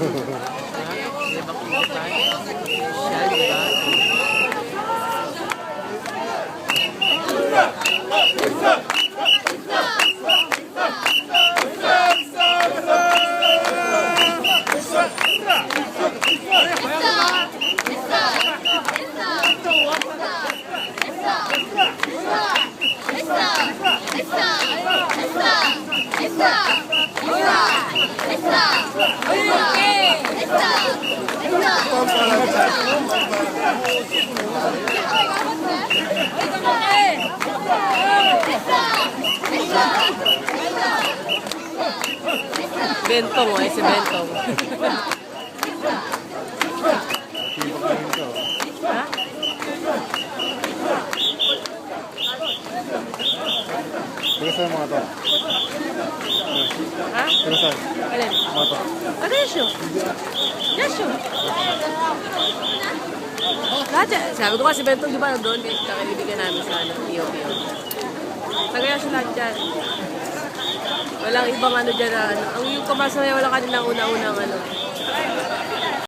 됐어! 됐어! 됐어! Bentong, eh, si Bentong. Ha? Pero saan mga to? Ha? Pero saan? Alin? Mga to? Aresyo. Aresyo. Lahat yan. Sabi ko kasi Bentong, di ba, doon, eh, kakilibigyan namin sa ano, Pio-Pio. Tagaya siya lahat dyan. Walang ibang ano dyan na ano. Ang yung kamasaya, walang kanilang una-unang ano.